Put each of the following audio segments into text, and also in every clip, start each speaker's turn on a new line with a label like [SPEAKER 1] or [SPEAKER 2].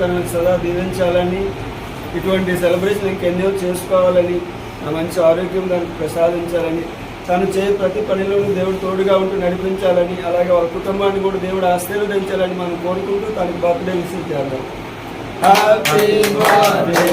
[SPEAKER 1] తనని సదా దీవించాలని ఇటువంటి సెలబ్రేషన్ ఇంకెన్నో చేసుకోవాలని మంచి ఆరోగ్యం దానికి ప్రసాదించాలని తను చే ప్రతి పనిలోనూ దేవుడు తోడుగా ఉంటూ నడిపించాలని అలాగే వాళ్ళ కుటుంబాన్ని కూడా దేవుడు ఆశీర్వదించాలని మనం కోరుకుంటూ తనకి బర్త్డే విసిట్ చేద్దాం. హ్యాపీ బర్త్డే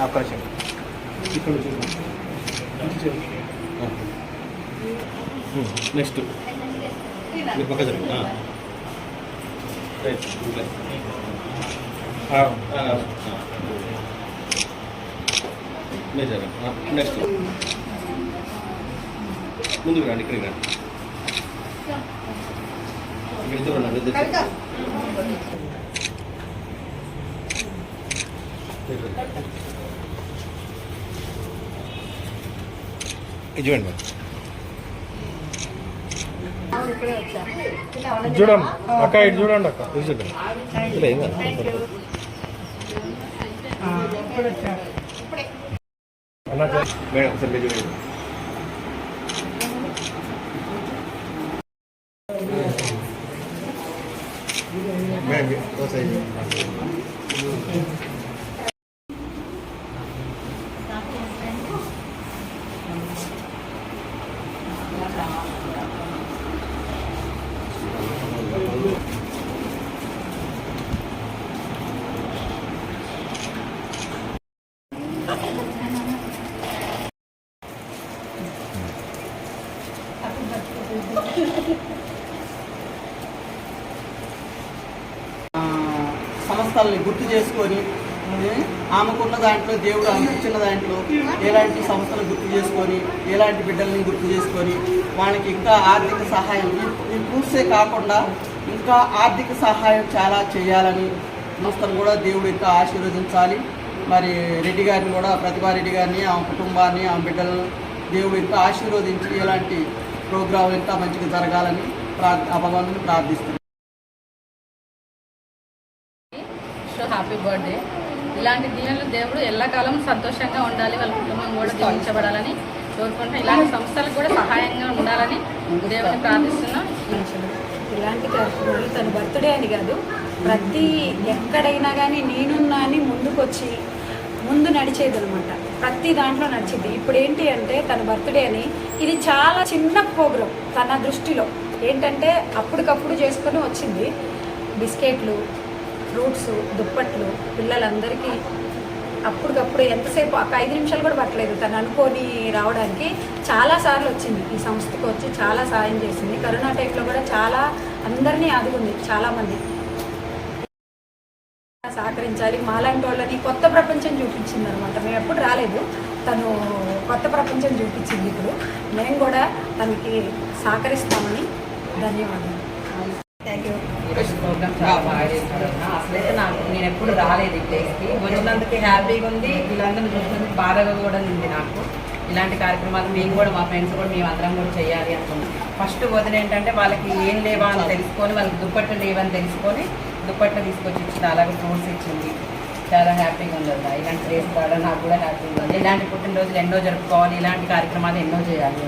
[SPEAKER 2] అవకాశం నెక్స్ట్ పక్క. ఆ, నెక్స్ట్ ముందుకు రండి ఇక్కడికి రండి ఇక్కడ ఇద్దరు. ఇది చూడండి
[SPEAKER 3] చూడండి. అక్క ఇటు చూడండి అక్క.
[SPEAKER 2] ఇది చూడండి. మేడం మీరు చూడండి. మేడం
[SPEAKER 4] సంస్థల్ని గుర్తు చేసుకొని ఆమెకున్న దాంట్లో దేవుడు ఆమెకు దాంట్లో ఎలాంటి సంస్థలు గుర్తు చేసుకొని ఎలాంటి బిడ్డల్ని గుర్తు చేసుకొని వాళ్ళకి ఇంకా ఆర్థిక సహాయం ఈ- ఈ కాకుండా ఇంకా ఆర్థిక సహాయం చాలా చేయాలని సంస్థలు కూడా దేవుడు ఇంకా ఆశీర్వదించాలి. మరి రెడ్డి గారిని కూడా ప్రతిభారెడ్డి గారిని ఆమె కుటుంబాన్ని ఆమె బిడ్డలను దేవుడు ఇంకా ఆశీర్వదించి ఇలాంటి ప్రోగ్రాం ఇంకా మంచిగా జరగాలని ప్రా ఆ భగవంతుని ప్రార్థిస్తున్నాను
[SPEAKER 5] సో హ్యాపీ బర్త్డే. ఇలాంటి దీవెనలు దేవుడు ఎల్లకాలం సంతోషంగా ఉండాలి వాళ్ళ కుటుంబం కూడా దీవించబడాలని కోరుకుంటున్నాం. ఇలాంటి సంస్థలకు కూడా సహాయంగా ఉండాలని దేవుని ప్రార్థిస్తున్నాం.
[SPEAKER 6] ఇలాంటి కార్యక్రమాలు తన బర్త్డే అని కాదు ప్రతి ఎక్కడైనా కానీ నేనున్నా అని ముందుకొచ్చి ముందు నడిచేది అనమాట ప్రతి దాంట్లో నడిచింది. ఇప్పుడు ఏంటి అంటే తన బర్త్డే అని. ఇది చాలా చిన్న ప్రోగ్రాం తన దృష్టిలో. ఏంటంటే అప్పటికప్పుడు చేసుకొని వచ్చింది. బిస్కెట్లు ఫ్రూట్స్ దుప్పట్లు పిల్లలందరికీ అప్పటికప్పుడు ఎంతసేపు ఒక ఐదు నిమిషాలు కూడా పట్టలేదు. తను అనుకొని రావడానికి చాలా సార్లు వచ్చింది. ఈ సంస్థకు వచ్చి చాలా సాయం చేసింది. కరోనా టైంలో కూడా చాలా అందరినీ ఆదుకుంది. చాలామంది సహకరించాలి. మాలాంటి వాళ్ళని కొత్త ప్రపంచం చూపించింది అనమాట మేము ఎప్పుడు రాలేదు. తను కొత్త ప్రపంచం చూపించింది ఇప్పుడు. మేము కూడా తనకి సహకరిస్తామని ధన్యవాదాలు. థ్యాంక్ యూ
[SPEAKER 7] ప్రోగ్రామ్ అసలైతే నాకు నేను ఎప్పుడు రాలేదు ఈ ప్లేస్కి వచ్చినందుకు హ్యాపీగా ఉంది. వీళ్ళందరూ చూసినందుకు బాధగా కూడా ఉంది నాకు. ఇలాంటి కార్యక్రమాలు మేము కూడా మా ఫ్రెండ్స్ కూడా మేము అందరం కూడా చేయాలి అనుకున్నాం. ఫస్ట్ వదిన ఏంటంటే వాళ్ళకి ఏం లేవా అని తెలుసుకొని వాళ్ళకి దుప్పట్లు లేవని తెలుసుకొని దుప్పట్లు తీసుకొచ్చి ఇచ్చింది అలాగే ఫ్రూట్స్ ఇచ్చింది. చాలా హ్యాపీగా ఉంది అన్న. ఇలాంటి ప్లేస్ రావడం నాకు కూడా హ్యాపీగా ఉంది. ఇలాంటి పుట్టినరోజులు ఎన్నో జరుపుకోవాలి. ఇలాంటి కార్యక్రమాలు ఎన్నో చేయాలి.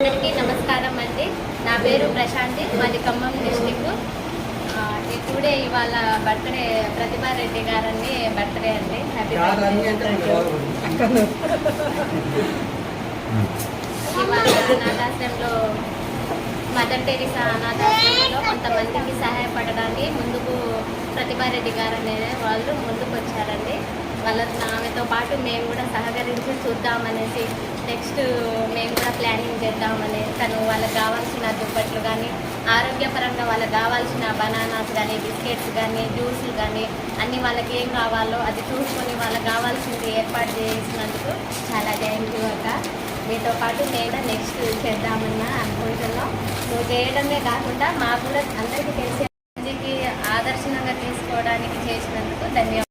[SPEAKER 8] అందరికీ నమస్కారం అండి. నా పేరు ప్రశాంతి మాది ఖమ్మం డిస్టిక్ ఇప్పుడే ఇవాళ బర్త్డే ప్రతిభా రెడ్డి గారండి బర్త్డే అండి. హ్యాపీ ఇవాళ అనాథాశ్రమంలో మదర్ టెరిసా అనాథాశ్రమంలో కొంతమందికి సహాయపడడానికి ముందుకు ప్రతిభారెడ్డి గారు అనే వాళ్ళు ముందుకు వచ్చారండి వాళ్ళ ఆమెతో పాటు మేము కూడా సహకరించి చూద్దామనేసి నెక్స్ట్ మేము కూడా ప్లానింగ్ చేద్దామని తను వాళ్ళకి కావాల్సిన దుప్పట్లు కానీ ఆరోగ్యపరంగా వాళ్ళకి కావాల్సిన బనానాస్ కానీ బిస్కెట్స్ కానీ జ్యూస్లు కానీ అన్నీ వాళ్ళకి ఏం కావాలో అది చూసుకొని వాళ్ళకి కావాల్సింది ఏర్పాటు చేసినందుకు చాలా థ్యాంక్ యూ అక్క. మీతో పాటు చేయడం నెక్స్ట్ చేద్దామన్న అనుకుంటున్నాం. నువ్వు చేయడమే కాకుండా మాకు కూడా అందరికీ తెలిసే మందికి ఆదర్శనంగా తీసుకోవడానికి చేసినందుకు ధన్యవాదాలు.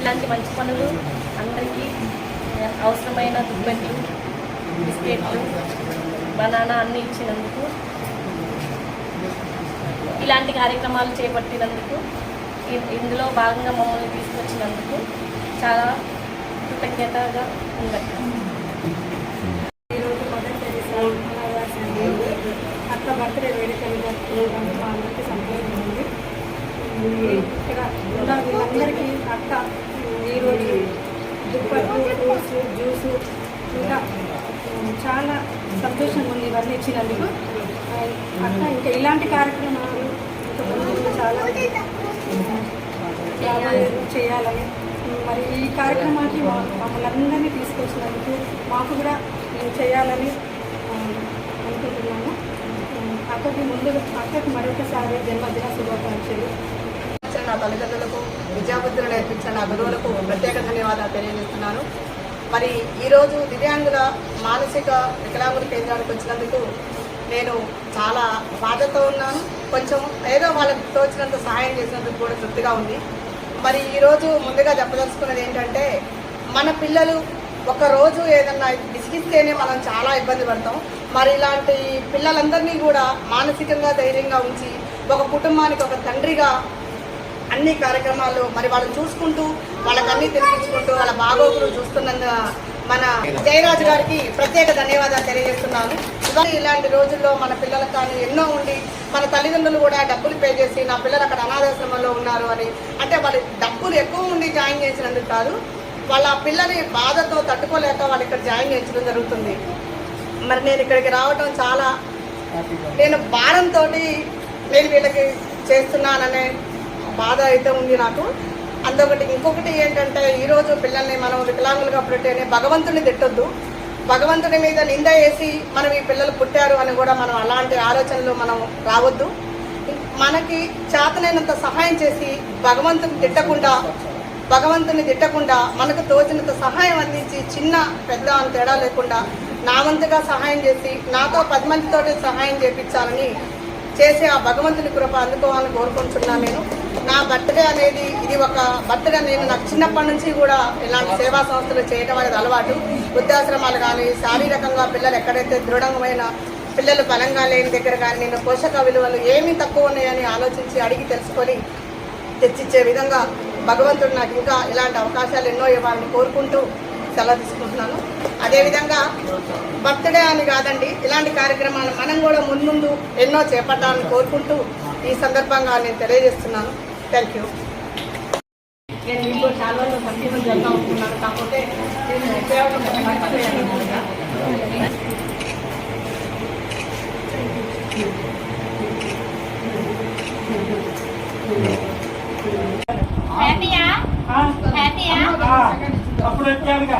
[SPEAKER 9] ఇలాంటి మంచి పనులు అందరికీ అవసరమైన దుబ్బెట్లు బిస్కెట్లు బనానా అన్ని ఇచ్చినందుకు ఇలాంటి కార్యక్రమాలు చేపట్టినందుకు ఇందులో భాగంగా మమ్మల్ని తీసుకొచ్చినందుకు చాలా కృతజ్ఞతగా ఉండదు
[SPEAKER 10] ఈరోజు మదర్ తెరీసా అనాథాశ్రమంలో అక్క బర్త్డే వేడుకలు జరుపుకోవడం మా అందరికీ సంతోషం ఉంది ఇక్కడ ఉన్న ఈరోజు దుప్పట్లు ఫ్రూట్స్ జ్యూసు ఇంకా చాలా సంతోషంగా ఉంది ఇవన్నీ ఇచ్చినందుకు. అక్క ఇంకా ఇలాంటి కార్యక్రమాలు ఇంకా చాలా చేయాలని మరి ఈ కార్యక్రమానికి మమ్మల్ని అందరినీ తీసుకొచ్చినందుకు మాకు కూడా మేము చేయాలని అనుకుంటున్నాము. అక్కకి ముందు అక్కకి మరొకసారి జన్మదిన శుభాకాంక్షలు.
[SPEAKER 11] నా తల్లిదండ్రులకు విద్యాబుద్ధులు నేర్పించిన నా గురువులకు ప్రత్యేక ధన్యవాదాలు తెలియజేస్తున్నాను. మరి ఈరోజు దివ్యాంగుల మానసిక వికలాంగుల కేంద్రానికి వచ్చినందుకు నేను చాలా బాధతో ఉన్నాను. కొంచెం ఏదో వాళ్ళకి తోచినంత సహాయం చేసినందుకు కూడా తృప్తిగా ఉంది. మరి ఈరోజు ముందుగా చెప్పదలుచుకున్నది ఏంటంటే మన పిల్లలు ఒక రోజు ఏదన్నా విసిగిస్తేనే మనం చాలా ఇబ్బంది పడతాం. మరి ఇలాంటి పిల్లలందరినీ కూడా మానసికంగా ధైర్యంగా ఉంచి ఒక కుటుంబానికి ఒక తండ్రిగా అన్ని కార్యక్రమాలు మరి వాళ్ళని చూసుకుంటూ వాళ్ళకన్నీ అన్ని తెలిపించుకుంటూ వాళ్ళ బాగోగులు చూస్తున్నందు మన జయరాజు గారికి ప్రత్యేక ధన్యవాదాలు తెలియజేస్తున్నాను. ఇవాళ ఇలాంటి రోజుల్లో మన పిల్లలకు కానీ ఎన్నో ఉండి మన తల్లిదండ్రులు కూడా డబ్బులు పే చేసి నా పిల్లలు అక్కడ అనాథాశ్రమంలో ఉన్నారు అని అంటే వాళ్ళు డబ్బులు ఎక్కువ ఉండి జాయిన్ చేసినందుకు కాదు వాళ్ళ పిల్లని బాధతో తట్టుకోలేక వాళ్ళు ఇక్కడ జాయిన్ చేయించడం జరుగుతుంది. మరి నేను ఇక్కడికి రావడం చాలా నేను భారంతో నేను వీళ్ళకి చేస్తున్నాననే బాధ అయితే ఉంది నాకు. అందొకటి ఇంకొకటి ఏంటంటే ఈరోజు పిల్లల్ని మనం వికలాంగులుగా పుట్టేనే భగవంతుని తిట్టొద్దు. భగవంతుని మీద నింద వేసి మనం ఈ పిల్లలు పుట్టారు అని కూడా మనం అలాంటి ఆలోచనలు మనం రావద్దు. మనకి చేతనైనంత సహాయం చేసి భగవంతుని తిట్టకుండా భగవంతుని తిట్టకుండా మనకు తోచినంత సహాయం అందించి చిన్న పెద్ద అని తేడా లేకుండా నా వంతుగా సహాయం చేసి నాతో పది మందితో సహాయం చేపించాలని చేసి ఆ భగవంతుని కృప అందుకోవాలని కోరుకుంటున్నాను నేను. నా బర్త్డే అనేది ఇది ఒక బర్త్డే నేను నాకు చిన్నప్పటి నుంచి కూడా ఇలాంటి సేవా సంస్థలు చేయడం అనేది అలవాటు. వృద్ధాశ్రమాలు కానీ శారీరకంగా పిల్లలు ఎక్కడైతే దృఢమైన పిల్లలు బలంగా లేని దగ్గర కానీ నేను పోషక విలువలు ఏమి తక్కువ ఉన్నాయని ఆలోచించి అడిగి తెలుసుకొని తెచ్చిచ్చే విధంగా భగవంతుడు నాకు ఇంకా ఇలాంటి అవకాశాలు ఎన్నో ఇవ్వాలని కోరుకుంటూ సెలవు తీసుకుంటున్నాను. అదేవిధంగా బర్త్డే అని కాదండి ఇలాంటి కార్యక్రమాలు మనం కూడా ముందు ఎన్నో చేపట్టాలని కోరుకుంటూ ఈ సందర్భంగా నేను తెలియజేస్తున్నాను. థ్యాంక్ యూ
[SPEAKER 9] నేను ఇంకో చాలా సంక్షేమం జరుగుతూ ఉంటున్నాను. కాకపోతే హ్యాపీయా హ్యాపీయా అప్పుడు వచ్చానుగా